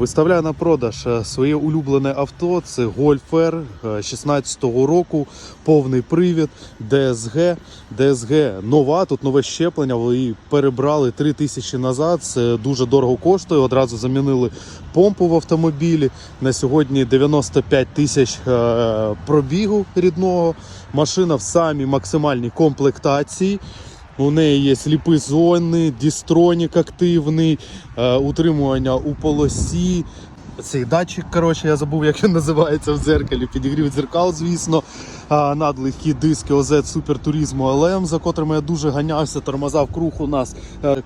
Виставляю на продаж е, своє улюблене авто. Це Golf R 16-го року, повний привід, DSG. DSG нова, тут нове щеплення. Її перебрали 3 тисячі назад. Це дуже дорого коштує. Одразу замінили помпу в автомобілі. На сьогодні 95 тисяч е, пробігу рідного. Машина в самій максимальній комплектації. У неї є сліпі зони, дістронік активний, е, утримування у полосі. Цей датчик, коротше, я забув, як він називається в дзеркалі. Підігрів дзеркал, звісно. Надлегкі диски OZ Super Turismo LM, за котрими я дуже ганявся, тормозав круг у нас. Е,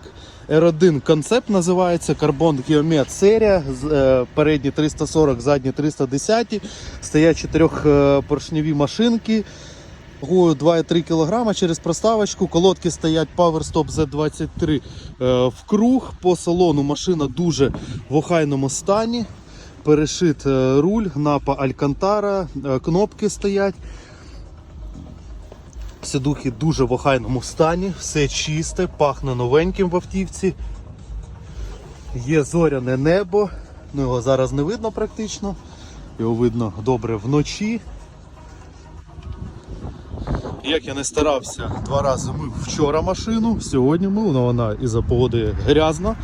R1 концепт називається Carbon Geomet серія. е, Передні 340, задні 310. Стоять чотирьохпоршневі машинки. Вагою 2,3 кг через проставочку. Колодки стоять PowerStop Z23 е, в круг. По салону машина дуже в охайному стані. Перешит е, руль, гнапа Алькантара, е, кнопки стоять. Сидухи дуже в охайному стані, все чисте, пахне новеньким в автівці. Є зоряне небо, ну його зараз не видно практично. Його видно добре вночі. Як я не старався, два рази мив вчора машину, сьогодні мив, але вона із-за погоди грязна.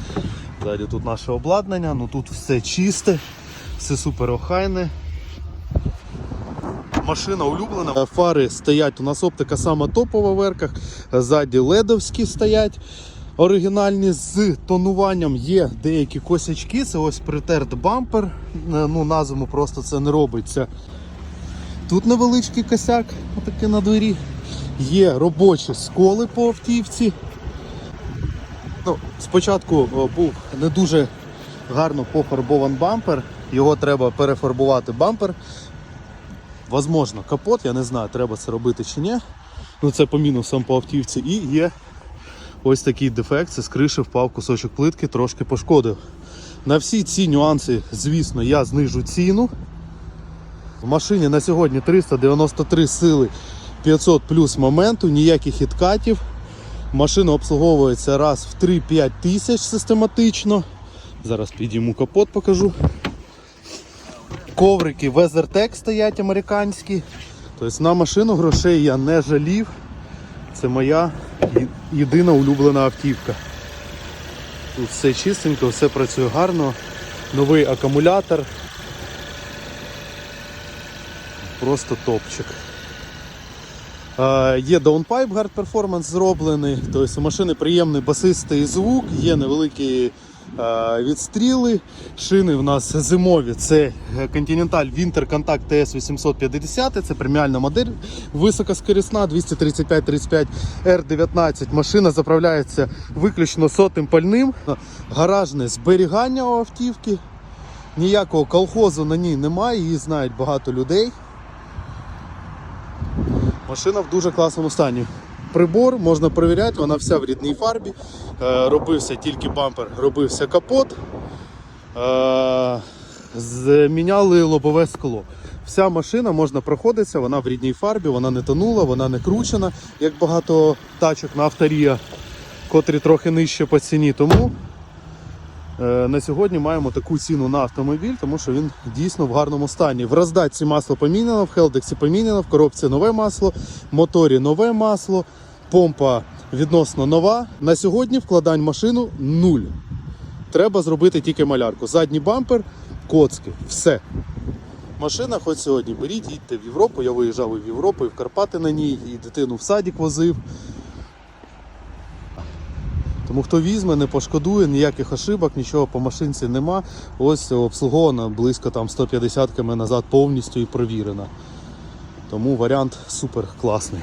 Далі тут наше обладнання, ну тут все чисте, все супер охайне. Машина улюблена. Фари стоять, у нас оптика сама топова в верках, ззаді ледовські стоять. Оригінальні з тонуванням є деякі косячки, це ось притерт бампер. Е, Ну, на просто це не робиться. Тут невеличкий косяк, отакий на двері. Є робочі сколи по автівці. Ну, спочатку був не дуже гарно пофарбований бампер. Його треба перефарбувати бампер. Возможно, капот, я не знаю, треба це робити чи ні. Ну це по мінусам по автівці. І є ось такий дефект. Це з криші впав кусочок плитки, трошки пошкодив. На всі ці нюанси, звісно, я знижу ціну. В машині на сьогодні 393 сили 500 плюс моменту, ніяких хіткатів. Машина обслуговується раз в 3-5 тисяч систематично. Зараз підійму капот, покажу. Коврики WeatherTech стоять американські. Тобто на машину грошей я не жалів. Це моя єдина улюблена автівка. Тут все чистенько, все працює гарно. Новий акумулятор. Просто топчик. Е, Є даунпайп Hard Performance зроблений, тобто у машини приємний басистий звук, є невеликі е, відстріли. Шини в нас зимові. Це Continental Winter Contact TS 850, це преміальна модель, високоскорісна, 235-35 R19. Машина заправляється виключно сотим пальним. Гаражне зберігання у автівки. Ніякого колхозу на ній немає, її знають багато людей. Машина в дуже класному стані. Прибор можна перевіряти, вона вся в рідній фарбі. Е, робився тільки бампер, робився капот. Е, зміняли лобове скло. Вся машина можна проходитися, вона в рідній фарбі, вона не тонула, вона не кручена, як багато тачок на авторія, котрі трохи нижче по ціні. Тому На сьогодні маємо таку ціну на автомобіль, тому що він дійсно в гарному стані. В роздатці масло поміняно, в Хелдексі поміняно, в коробці нове масло, в моторі нове масло, помпа відносно нова. На сьогодні вкладань в машину нуль. Треба зробити тільки малярку. Задній бампер, коцки, все. Машина хоч сьогодні беріть, їдьте в Європу. Я виїжджав і в Європу, і в Карпати на ній, і дитину в садик возив. Тому хто візьме, не пошкодує, ніяких ошибок, нічого по машинці нема. Ось обслугована близько там 150 км назад повністю і провірена. Тому варіант супер класний.